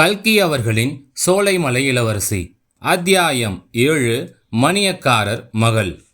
கல்கி அவர்களின் சோலைமலை இளவரசி. அத்தியாயம் ஏழு மணியக்காரர் மகள்.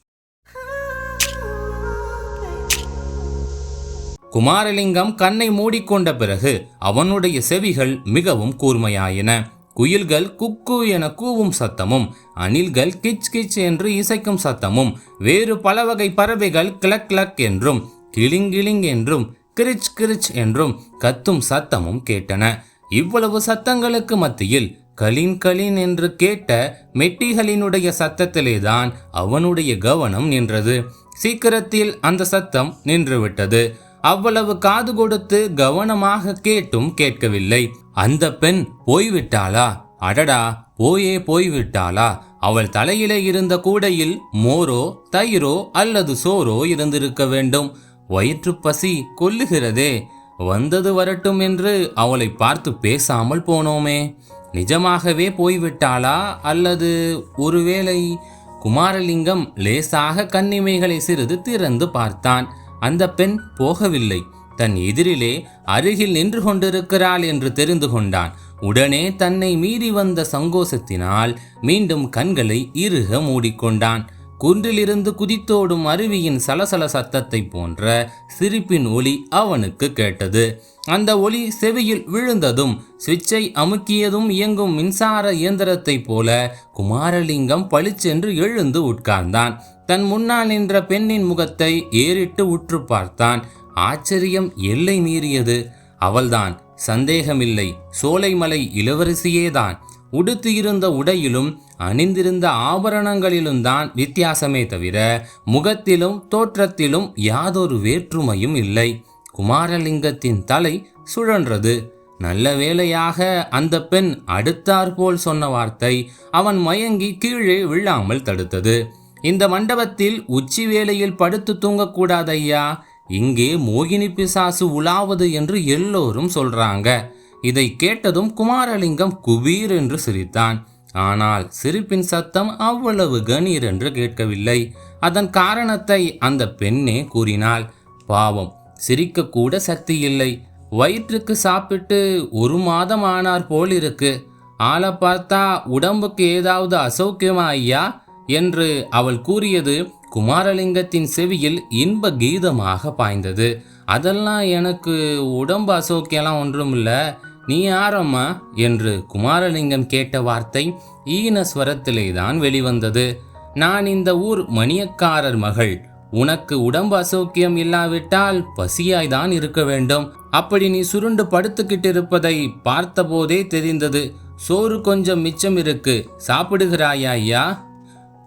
குமாரலிங்கம் கண்ணை மூடிக்கொண்ட பிறகு அவனுடைய செவிகள் மிகவும் கூர்மையாயின. குயில்கள் குக்கு என கூவும் சத்தமும் அணில்கள் கிச் கிச் என்று இசைக்கும் சத்தமும் வேறு பல வகை பறவைகள் கிளக் கிளக் என்றும் கிளிங்கிளிங் என்றும் கிரிச் கிரிச் என்றும் கத்தும் சத்தமும் கேட்டன. இவ்வளவு சத்தங்களுக்கு மத்தியில் கலின் கலின் என்று கேட்ட மெட்டிகளினுடைய சத்தத்திலேதான் அவனுடைய கவனம் நின்றது. சீக்கிரத்தில் அந்த சத்தம் நின்றுவிட்டது. அவ்வளவு காது கொடுத்து கவனமாக கேட்டும் கேட்கவில்லை. அந்த பெண் போய்விட்டாளா? அடடா போயே போய்விட்டாளா? அவள் தலையிலே இருந்த கூடையில் மோரோ தயிரோ அல்லது சோரோ இருந்திருக்க வேண்டும். வயிற்றுப் பசி கொல்லுகிறதே. வந்தது வரட்டும் என்று அவளை பார்த்து பேசாமல் போனோமே. நிஜமாகவே போய்விட்டாளா? அல்லது ஒருவேளை குமாரலிங்கம் லேசாக கண்ணிமைகளை சிறிது திறந்து பார்த்தான். அந்த பெண் போகவில்லை. தன் எதிரிலே அருகில் நின்று கொண்டிருக்கிறாள் என்று தெரிந்து கொண்டான். உடனே தன்னை மீறி வந்த சங்கோசத்தினால் மீண்டும் கண்களை இறுக மூடிக்கொண்டான். குன்றிலிருந்து குதித்தோடும் அருவியின் சலசல சத்தத்தை போன்ற சிரிப்பின் ஒலி அவனுக்கு கேட்டது. அந்த ஒலி செவியில் விழுந்ததும் சுவிட்சை அமுக்கியதும் இயங்கும் மின்சார இயந்திரத்தைப் போல குமாரலிங்கம் பளிச்சென்று எழுந்து உட்கார்ந்தான். தன் முன்னால் நின்ற பெண்ணின் முகத்தை ஏறிட்டு உற்று பார்த்தான். ஆச்சரியம் எல்லை மீறியது. அவள்தான். சந்தேகமில்லை. சோலைமலை இளவரசியேதான். உடுத்தியிருந்த உடையிலும் அணிந்திருந்த ஆபரணங்களிலும் தான் வித்தியாசமே தவிர முகத்திலும் தோற்றத்திலும் யாதொரு வேற்றுமையும் இல்லை. குமாரலிங்கத்தின் தலை சுழன்றது. நல்ல வேளையாக அந்த பெண் அடுத்தாற்போல் சொன்ன வார்த்தை அவன் மயங்கி கீழே விழாமல் தடுத்தது. இந்த மண்டபத்தில் உச்சி வேளையில் படுத்து தூங்கக்கூடாது ஐயா இங்கே மோகினி பிசாசு உலாவது என்று எல்லோரும் சொல்றாங்க. இதை கேட்டதும் குமாரலிங்கம் குபீர் என்று சிரித்தான். ஆனால் சிரிப்பின் சத்தம் அவ்வளவு கணீர் என்று கேட்கவில்லை. அதன் காரணத்தை அந்த பெண்ணே கூறினாள். பாவம் சிரிக்கக்கூட சக்தி இல்லை வயிற்றுக்கு சாப்பிட்டு ஒரு மாதம் ஆனார் போல் இருக்கு ஆளை பார்த்தா உடம்புக்கு ஏதாவது அசௌக்கியமா ஐயா? என்று அவள் கூறியது குமாரலிங்கத்தின் செவியில் இன்ப கீதமாக பாய்ந்தது. அதெல்லாம் எனக்கு உடம்பு அசௌக்கியம்லாம் ஒன்றும் இல்லை நீ யாரம்மா? என்று குமாரலிங்கம் கேட்ட வார்த்தை ஈன ஸ்வரத்திலே தான் வெளிவந்தது. நான் இந்த ஊர் மணியக்காரர் மகள். உனக்கு உடம்பு அசௌக்கியம் இல்லாவிட்டால் பசியாய்தான் இருக்க வேண்டும். அப்படி நீ சுருண்டு படுத்துக்கிட்டு இருப்பதை பார்த்தபோதே தெரிந்தது. சோறு கொஞ்சம் மிச்சம் இருக்கு. சாப்பிடுகிறாயா ஐயா?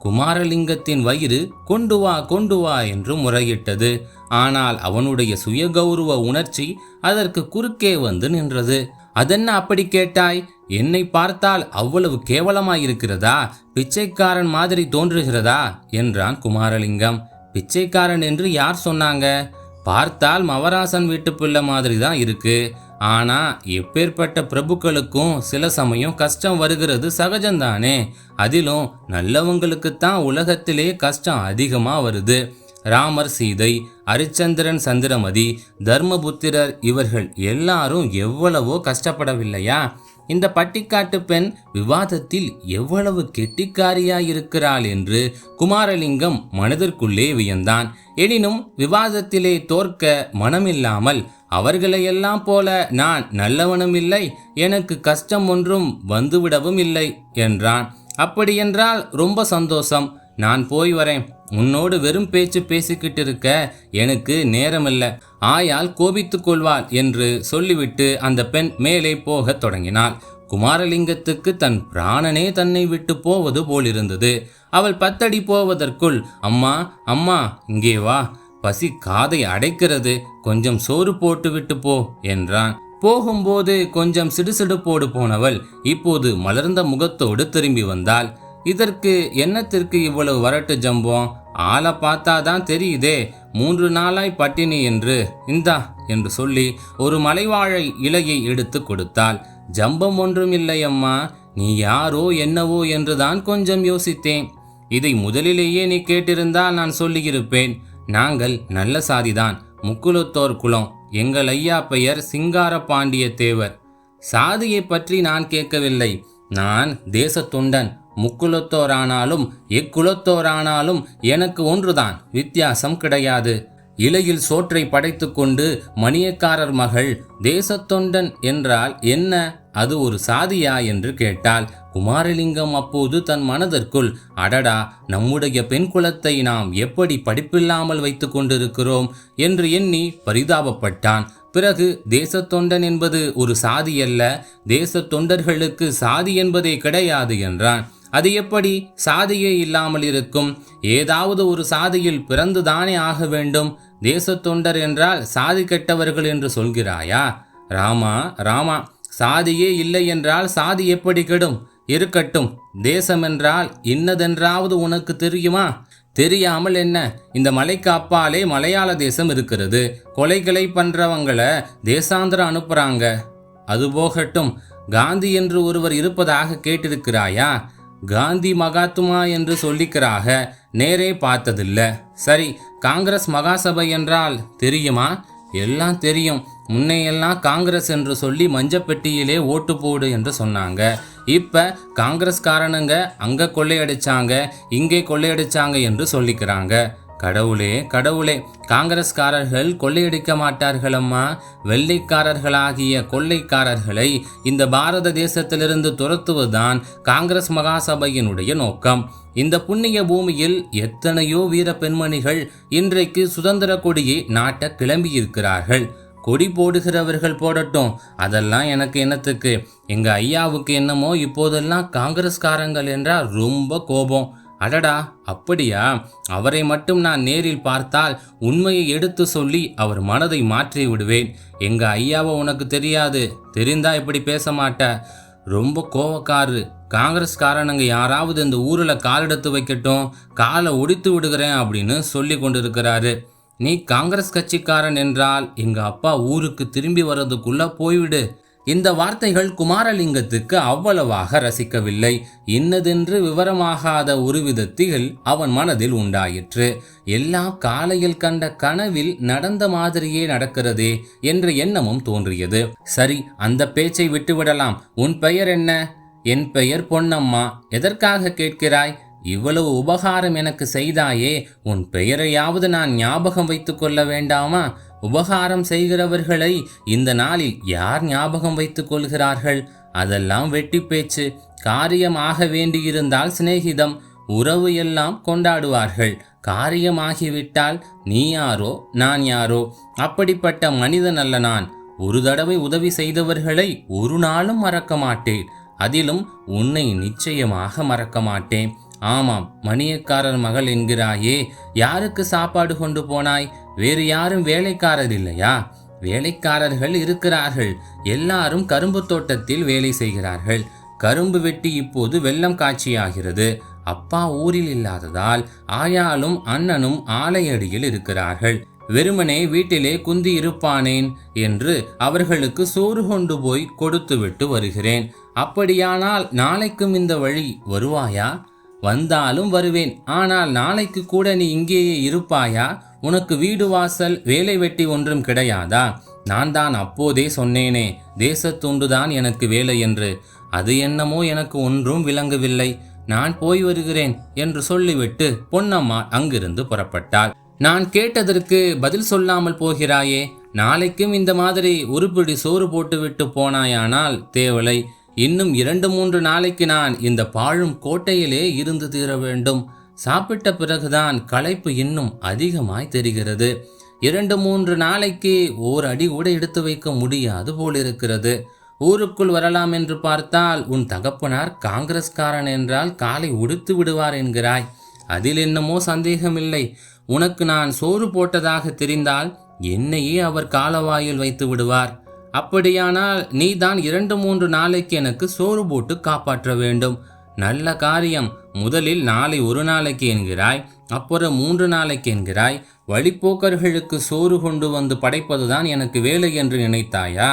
குமாரலிங்கத்தின் வயிறு கொண்டு வா கொண்டு வா என்று முறையிட்டது. ஆனால் அவனுடைய சுயகௌரவ உணர்ச்சி அதற்கு குறுக்கே வந்து நின்றது. அதென்ன அப்படி கேட்டாய்? என்னை பார்த்தால் அவ்வளவு கேவலமாயிருக்கிறதா? பிச்சைக்காரன் மாதிரி தோன்றுகிறதா? என்றான் குமாரலிங்கம். பிச்சைக்காரன் என்று யார் சொன்னாங்க? பார்த்தால் மவராசன் வீட்டு பிள்ளை மாதிரி தான் இருக்கு. ஆனா எப்பேற்பட்ட பிரபுக்களுக்கும் சில சமயம் கஷ்டம் வருகிறது சகஜம்தானே? அதிலும் நல்லவங்களுக்குத்தான் உலகத்திலே கஷ்டம் அதிகமாக வருது. ராமர் சீதை அரிச்சந்திரன் சந்திரமதி தர்மபுத்திரர் இவர்கள் எல்லாரும் எவ்வளவோ கஷ்டப்படவில்லையா? இந்த பட்டிக்காட்டு பெண் விவாதத்தில் எவ்வளவு கெட்டிக்காரியாயிருக்கிறாள் என்று குமாரலிங்கம் மனதிற்குள்ளே வியந்தான். எனினும் விவாதத்திலே தோற்க மனமில்லாமல் அவர்களையெல்லாம் போல நான் நல்லவனும் இல்லை எனக்கு கஷ்டம் ஒன்றும் வந்துவிடவும் இல்லை என்றான். அப்படியென்றால் ரொம்ப சந்தோஷம். நான் போய் வரேன். உன்னோடு வெறும் பேச்சு பேசிக்கிட்டு இருக்க எனக்கு நேரமில்லை. ஆயால் கோபித்துக் கொள்வாள் என்று சொல்லிவிட்டு அந்த பெண் மேலே போகத் தொடங்கினாள். குமாரலிங்கத்துக்கு தன் பிராணனே தன்னை விட்டு போவது போலிருந்தது. அவள் பத்தடி போவதற்குள் அம்மா அம்மா இங்கே வா. பசி காதை அடைக்கிறது. கொஞ்சம் சோறு போட்டு விட்டு போ என்றான். போகும்போது கொஞ்சம் சிடுசிடுப்போடு போனவள் இப்போது மலர்ந்த முகத்தோடு திரும்பி வந்தாள். இதற்கு என்னத்திற்கு இவ்வளவு வரட்டு ஜம்பம் ஆளை பார்த்தாதான் தெரியுதே. மூன்று நாளாய் பட்டினி என்று. இந்தா என்று சொல்லி ஒரு மலைவாழை இலையை எடுத்து கொடுத்தாள். ஜம்பம் ஒன்றும் இல்லை அம்மா. நீ யாரோ என்னவோ என்றுதான் கொஞ்சம் யோசித்தேன். இதை முதலிலேயே நீ கேட்டிருந்தால் நான் சொல்லியிருப்பேன். நாங்கள் நல்ல சாதிதான். முக்குலத்தோர் குலம். எங்கள் ஐயா பெயர் சிங்கார பாண்டிய தேவர். சாதியை பற்றி நான் கேட்கவில்லை. நான் தேசத்துண்டன் முக்குலத்தோரானாலும் எக்குலத்தோரானாலும் எனக்கு ஒன்றுதான் வித்தியாசம் கிடையாது. இலையில் சோற்றை படைத்துக்கொண்டு மணியக்காரர் மகள் தேசத்தொண்டன் என்றால் என்ன? அது ஒரு சாதியா? என்று கேட்டால் குமாரலிங்கம் அப்போது தன் மனதிற்குள் அடடா நம்முடைய பெண் குலத்தை நாம் எப்படி படிப்பில்லாமல் வைத்துக் கொண்டிருக்கிறோம்? என்று எண்ணி பரிதாபப்பட்டான். பிறகு தேசத்தொண்டன் என்பது ஒரு சாதி அல்ல தேசத் தொண்டர்களுக்கு சாதி என்பதே கிடையாது என்றான். அது எப்படி சாதியே இல்லாமல் இருக்கும்? ஏதாவது ஒரு சாதியில் பிறந்துதானே ஆக வேண்டும்? தேசத்தொண்டர் என்றால் சாதி கெட்டவர்கள் என்று சொல்கிறாயா? ராமா ராமா சாதியே இல்லை என்றால் சாதி எப்படி கெடும்? இருக்கட்டும் தேசம் என்றால் இன்னதென்றாவது உனக்கு தெரியுமா? தெரியாமல் என்ன? இந்த மலைக்கு அப்பாலே மலையாள தேசம் இருக்கிறது. கொலைகளை பண்றவங்கள தேசாந்திரம் அனுப்புறாங்க. அது போகட்டும் காந்தி என்று ஒருவர் இருப்பதாக கேட்டிருக்கிறாயா? காந்தி மகாத்மா என்று சொல்லிக்கிறாக நேரே பார்த்ததில்ல. சரி காங்கிரஸ் மகாசபை என்றால் தெரியுமா? எல்லாம் தெரியும். முன்னையெல்லாம் காங்கிரஸ் என்று சொல்லி மஞ்சப்பெட்டியிலே ஓட்டு போடு என்று சொன்னாங்க. இப்போ காங்கிரஸ்காரனுங்க அங்கே கொள்ளையடிச்சாங்க இங்கே கொள்ளையடிச்சாங்க என்று சொல்லிக்கிறாங்க. கடவுளே கடவுளே காங்கிரஸ்காரர்கள் கொள்ளையடிக்க மாட்டார்களம்மா. வெள்ளைக்காரர்களாகிய கொள்ளைக்காரர்களை இந்த பாரத தேசத்திலிருந்து துரத்துவதுதான் காங்கிரஸ் மகாசபையினுடைய நோக்கம். இந்த புண்ணிய பூமியில் எத்தனையோ வீர பெண்மணிகள் இன்றைக்கு சுதந்திர கொடியை நாட்ட கிளம்பியிருக்கிறார்கள். கொடி போடுகிறவர்கள் போடட்டும். அதெல்லாம் எனக்கு என்னத்துக்கு? எங்கள் ஐயாவுக்கு என்னமோ இப்போதெல்லாம் காங்கிரஸ்காரங்கள் என்றால் ரொம்ப கோபம். அடடா அப்படியா? அவரை மட்டும் நான் நேரில் பார்த்தால் உண்மையை எடுத்து சொல்லி அவர் மனதை மாற்றி விடுவேன். எங்க ஐயாவை உனக்கு தெரியாது. தெரிந்தா இப்படி பேச மாட்ட. ரொம்ப கோவக்காரரு. காங்கிரஸ்காரனுங்க யாராவது இந்த ஊரில் காலெடுத்து வைக்கட்டும் காலை ஒடித்து விடுகிறேன் அப்படின்னு சொல்லி கொண்டிருக்கிறாரு. நீ காங்கிரஸ் கட்சிக்காரன் என்றால் எங்கள் அப்பா ஊருக்கு திரும்பி வர்றதுக்குள்ளே போய்விடு. இந்த வார்த்தைகள் குமாரலிங்கத்துக்கு அவ்வளவாக ரசிக்கவில்லை. இன்னதென்று விவரமாகாத ஒரு விதத்தில் அவன் மனதில் உண்டாயிற்று. எல்லாம் காலையில் கண்ட கனவில் நடந்த மாதிரியே நடக்கிறதே என்ற எண்ணமும் தோன்றியது. சரி அந்த பேச்சை விட்டுவிடலாம். உன் பெயர் என்ன? என் பெயர் பொன்னம்மா. எதற்காக கேட்கிறாய்? இவ்வளவு உபகாரம் எனக்கு செய்தாயே. உன் பெயரையாவது நான் ஞாபகம் வைத்துக்கொள்ள கொள்ள வேண்டாமா? உபகாரம் செய்கிறவர்களை இந்த நாளில் யார் ஞாபகம் வைத்துக் கொள்கிறார்கள்? அதெல்லாம் வெட்டி பேச்சு. காரியமாக வேண்டியிருந்தால் சிநேகிதம் உறவு எல்லாம் கொண்டாடுவார்கள். காரியமாகிவிட்டால் நீ யாரோ நான் யாரோ? அப்படிப்பட்ட மனிதன் அல்ல நான். ஒரு தடவை உதவி செய்தவர்களை ஒரு நாளும் மறக்க மாட்டேன். அதிலும் உன்னை நிச்சயமாக மறக்க மாட்டேன். ஆமாம் மணியக்காரர் மகள் என்கிறாயே. யாருக்கு சாப்பாடு கொண்டு போனாய்? வேறு யாரும் வேலைக்காரர் இல்லையா வேலைக்காரர்கள் இருக்கிறார்கள். எல்லாரும் கரும்பு தோட்டத்தில் வேலை செய்கிறார்கள். கரும்பு வெட்டி இப்போது வெள்ளம் காட்சியாகிறது. அப்பா ஊரில் இல்லாததால் ஆயாலும் அண்ணனும் ஆலையடியில் இருக்கிறார்கள். வெறுமனே வீட்டிலே குந்தி இருப்பானேன் என்று அவர்களுக்கு சோறு கொண்டு போய் கொடுத்துவிட்டு வருகிறேன். அப்படியானால் நாளைக்கும் இந்த வழி வருவாயா? வந்தாலும் வருவேன். ஆனால் நாளைக்கு கூட நீ இங்கேயே இருப்பாயா? உனக்கு வீடு வாசல் வேலை வெட்டி ஒன்றும் கிடையாதா? நான் தான் அப்போதே சொன்னேனே தேசத்துண்டுதான் எனக்கு வேலை என்று. அது என்னமோ எனக்கு ஒன்றும் விளங்கவில்லை. நான் போய் வருகிறேன் என்று சொல்லிவிட்டு பொன்னம்மா அங்கிருந்து புறப்பட்டாள். நான் கேட்டதற்கு பதில் சொல்லாமல் போகிறாயே நாளைக்கும் இந்த மாதிரி உருப்பிடி சோறு போட்டுவிட்டு போனாயானால் தேவலை இன்னும் இரண்டு மூன்று நாளைக்கு நான் இந்த பாழும் கோட்டையிலே இருந்து தீர வேண்டும். சாப்பிட்ட பிறகுதான் களைப்பு இன்னும் அதிகமாய் தெரிகிறது. இரண்டு மூன்று நாளைக்கு ஓர் அடி கூட எடுத்து வைக்க முடியாது போலிருக்கிறது. ஊருக்குள் வரலாம் என்று பார்த்தால் உன் தகப்பனார் காங்கிரஸ்காரன் என்றால் காலை உடுத்து விடுவார் என்கிறாய். அதில் என்னமோ சந்தேகமில்லை. உனக்கு நான் சோறு போட்டதாக தெரிந்தால் என்னையே அவர் காலவாயில் வைத்து விடுவார். அப்படியானால் நீதான் இரண்டு மூன்று நாளைக்கு எனக்கு சோறு போட்டு காப்பாற்ற வேண்டும். நல்ல காரியம். முதலில் நாளை ஒரு நாளைக்கு என்கிறாய் அப்புறம் மூன்று நாளைக்கு என்கிறாய். வழிப்போக்கர்களுக்கு சோறு கொண்டு வந்து படைப்பதுதான் எனக்கு வேலை என்று நினைத்தாயா?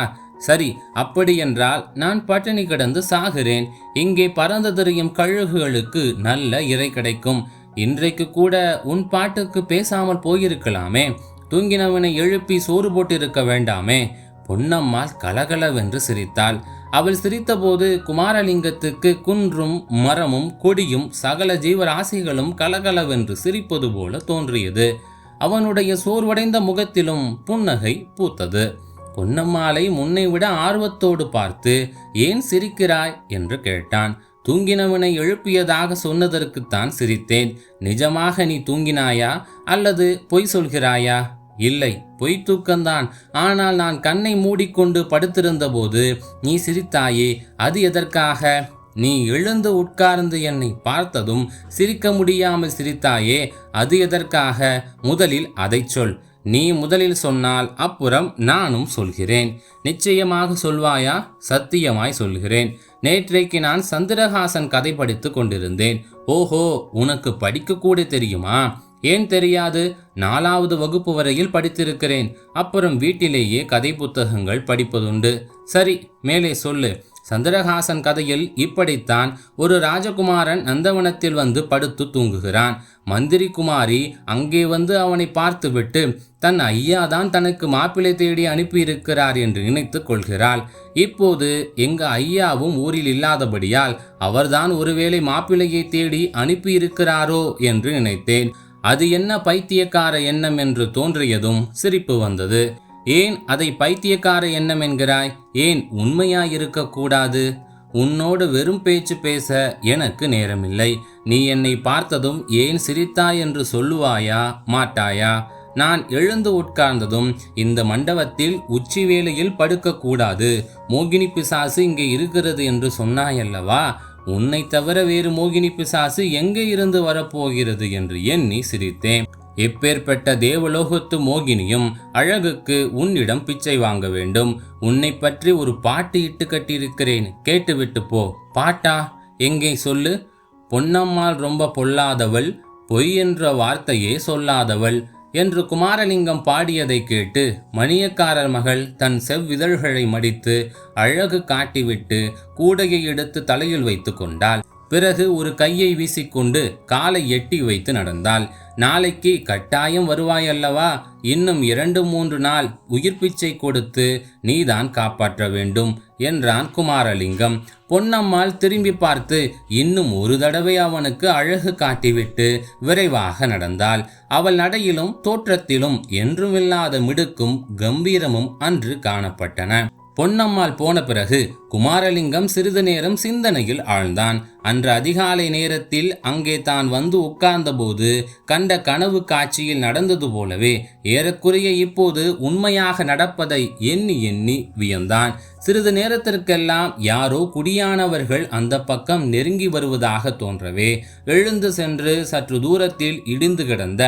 சரி அப்படியென்றால் நான் பட்டினி கிடந்து சாகிறேன். இங்கே பறந்து திரியும் கழுகுகளுக்கு நல்ல இறை கிடைக்கும். இன்றைக்கு கூட உன் பாட்டுக்கு பேசாமல் போயிருக்கலாமே. தூங்கினவனை எழுப்பி சோறு போட்டிருக்க வேண்டாமே. பொன்னம்மாள் கலகலவென்று சிரித்தாள். அவள் சிரித்தபோது குமாரலிங்கத்துக்கு குன்றும் மரமும் கொடியும் சகல ஜீவராசிகளும் கலகலவென்று சிரிப்பது போல தோன்றியது. அவனுடைய சோர்வடைந்த முகத்திலும் புன்னகை பூத்தது. பொன்னம்மாளை முன்னை விட ஆர்வத்தோடு பார்த்து ஏன் சிரிக்கிறாய்? என்று கேட்டான். தூங்கினவனை எழுப்பியதாக சொன்னதற்குத்தான் சிரித்தேன். நிஜமாக நீ தூங்கினாயா? அல்லது பொய் சொல்கிறாயா? இல்லை பொய் தூக்கம்தான் ஆனால் நான் கண்ணை மூடிக்கொண்டு படுத்திருந்தபோது நீ சிரித்தாயே அது எதற்காக? நீ எழுந்து உட்கார்ந்து என்னை பார்த்ததும் சிரிக்க முடியாமல் சிரித்தாயே அது எதற்காக? முதலில் அதை சொல். நீ முதலில் சொன்னால் அப்புறம் நானும் சொல்கிறேன். நிச்சயமாக சொல்வாயா? சத்தியமாய் சொல்கிறேன். நேற்றைக்கு நான் சந்திரஹாசன் கதை படித்து கொண்டிருந்தேன். ஓஹோ உனக்கு படிக்கக்கூட தெரியுமா? ஏன் தெரியாது? நாலாவது வகுப்பு வரையில் படித்திருக்கிறேன். அப்புறம் வீட்டிலேயே கதை புத்தகங்கள் படிப்பதுண்டு. சரி மேலே சொல்லு. சந்திரஹாசன் கதையில் இப்படித்தான் ஒரு ராஜகுமாரன் நந்தவனத்தில் வந்து படுத்து தூங்குகிறான். மந்திரி குமாரி அங்கே வந்து அவனை பார்த்துவிட்டு தன் ஐயா தான் தனக்கு மாப்பிள்ளை தேடி அனுப்பியிருக்கிறார் என்று நினைத்து கொள்கிறாள். இப்போது எங்க ஐயாவும் ஊரில் இல்லாதபடியால் அவர்தான் ஒருவேளை மாப்பிள்ளையை தேடி அனுப்பியிருக்கிறாரோ? என்று நினைத்தேன். அது என்ன பைத்தியக்கார எண்ணம் என்று தோன்றியதும் சிரிப்பு வந்தது. ஏன் அதை பைத்தியக்கார எண்ணம் என்கிறாய்? ஏன் உண்மையாயிருக்கக்கூடாது உன்னோடு வெறும் பேச்சு பேச எனக்கு நேரமில்லை. நீ என்னை பார்த்ததும் ஏன் சிரித்தாய் என்று சொல்லுவாயா? மாட்டாயா? நான் எழுந்து உட்கார்ந்ததும் இந்த மண்டபத்தில் உச்சி வேளையில் படுக்கக்கூடாது மோகினி பிசாசு இங்கே இருக்கிறது என்று சொன்னாயல்லவா? உன்னை தவிர வேறு மோகினி பிசாசு எங்கே இருந்து வரப்போகிறது என்று எண்ணி சிரித்தேன். இப்பேற்பட்ட தேவலோகத்து மோகினியும் அழகுக்கு உன்னிடம் பிச்சை வாங்க வேண்டும். உன்னை பற்றி ஒரு பாட்டு இட்டு கட்டியிருக்கிறேன். கேட்டுவிட்டு போ. பாட்டா? எங்கே சொல்லு? பொன்னம்மாள் ரொம்ப பொல்லாதவள் பொய் என்ற வார்த்தையே சொல்லாதவள். என்று குமாரலிங்கம் பாடியதை கேட்டு மணியக்காரர் மகள் தன் செவ்விதழ்களை மடித்து அழகு காட்டிவிட்டு கூடையை எடுத்து தலையில் வைத்து கொண்டாள். பிறகு ஒரு கையை வீசிக்கொண்டு காலை எட்டி வைத்து நடந்தாள். நாளைக்கு கட்டாயம் வருவாய் அல்லவா இன்னும் இரண்டு மூன்று நாள் உயிர் பிச்சை கொடுத்து நீதான் காப்பாற்ற வேண்டும் என்றான் குமாரலிங்கம். பொன்னம்மாள் திரும்பி பார்த்து இன்னும் ஒரு தடவை அவனுக்கு அழகு காட்டிவிட்டு விரைவாக நடந்தாள். அவள் நடையிலும் தோற்றத்திலும் என்றுமில்லாத மிடுக்கும் கம்பீரமும் அன்று காணப்பட்டன. பொன்னம்மாள் போன பிறகு குமாரலிங்கம் சிறிது நேரம் சிந்தனையில் ஆழ்ந்தான். அன்று அதிகாலை நேரத்தில் அங்கே தான் வந்து உட்கார்ந்தபோது கண்ட கனவு காட்சியில் நடந்தது போலவே ஏறக்குறைய இப்போது உண்மையாக நடப்பதை எண்ணி எண்ணி வியந்தான். சிறிது நேரத்திற்கெல்லாம் யாரோ குடியானவர்கள் அந்த பக்கம் நெருங்கி வருவதாக தோன்றவே எழுந்து சென்று சற்று தூரத்தில் இடிந்து கிடந்த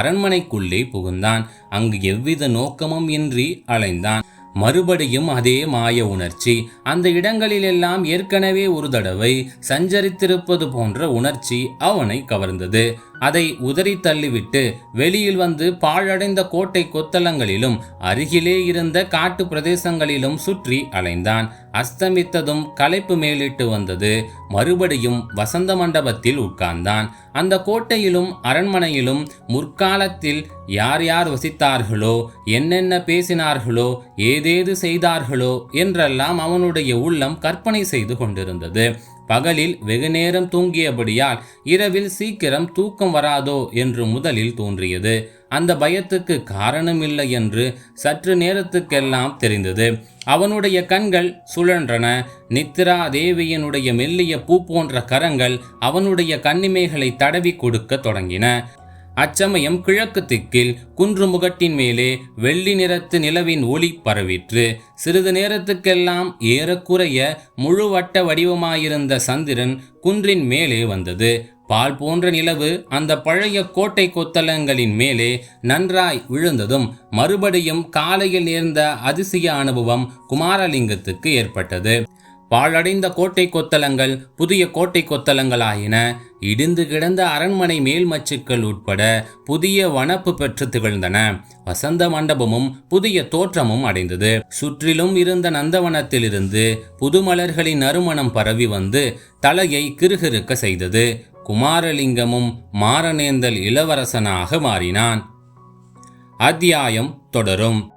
அரண்மனைக்குள்ளே புகுந்தான். அங்கு எவ்வித நோக்கமும் இன்றி அலைந்தான். மறுபடியும் அதே மாய உணர்ச்சி. அந்த இடங்களிலெல்லாம் ஏற்கனவே ஒரு தடவை சஞ்சரித்திருப்பது போன்ற உணர்ச்சி அவனை கவர்ந்தது. அதை உதறி தள்ளிவிட்டு வெளியில் வந்து பாழடைந்த கோட்டை கொத்தளங்களிலும் அருகிலே இருந்த காட்டு பிரதேசங்களிலும் சுற்றி அலைந்தான். அஸ்தமித்ததும் களைப்பு மேலிட்டு வந்தது. மறுபடியும் வசந்த மண்டபத்தில் உட்கார்ந்தான். அந்த கோட்டையிலும் அரண்மனையிலும் முற்காலத்தில் யார் யார் வசித்தார்களோ என்னென்ன பேசினார்களோ ஏதேது செய்தார்களோ என்றெல்லாம் அவனுடைய உள்ளம் கற்பனை செய்து கொண்டிருந்தது. பகலில் வெகுநேரம் தூங்கியபடியால் இரவில் சீக்கிரம் தூக்கம் வராதோ என்று முதலில் தோன்றியது. அந்த பயத்துக்கு காரணமில்லை என்று சற்று நேரத்துக்கெல்லாம் தெரிந்தது. அவனுடைய கண்கள் சுழன்றன. நித்ரா தேவியனுடைய மெல்லிய பூ போன்ற கரங்கள் அவனுடைய கண்ணிமைகளை தடவி கொடுக்க தொடங்கின. அச்சமயம் கிழக்கு திக்கில் குன்று முகட்டின் மேலே வெள்ளி நிறத்து நிலவின் ஒளி பரவிற்று. சிறிது நேரத்துக்கெல்லாம் ஏறக்குறைய முழு வட்ட வடிவமாயிருந்த சந்திரன் குன்றின் மேலே வந்தது. பால் போன்ற நிலவு அந்த பழைய கோட்டை கொத்தளங்களின் மேலே நன்றாய் விழுந்ததும் மறுபடியும் காலையில் நேர்ந்த அதிசய அனுபவம் குமாரலிங்கத்துக்கு ஏற்பட்டது. பாழடைந்த கோட்டை கொத்தளங்கள் புதிய கோட்டை கொத்தளங்களாயின இடிந்து கிடந்த அரண்மனை மேல்மச்சுக்கள் உட்பட புதிய வனப்பு பெற்று திகழ்ந்தன. வசந்த மண்டபமும் புதிய தோற்றமும் அடைந்தது. சுற்றிலும் இருந்த நந்தவனத்திலிருந்து புதுமலர்களின் நறுமணம் பரவி வந்து தலையை கிருகிருக்க செய்தது. குமாரலிங்கமும் மாரணேந்தல் இளவரசனாக மாறினான். அத்தியாயம் தொடரும்.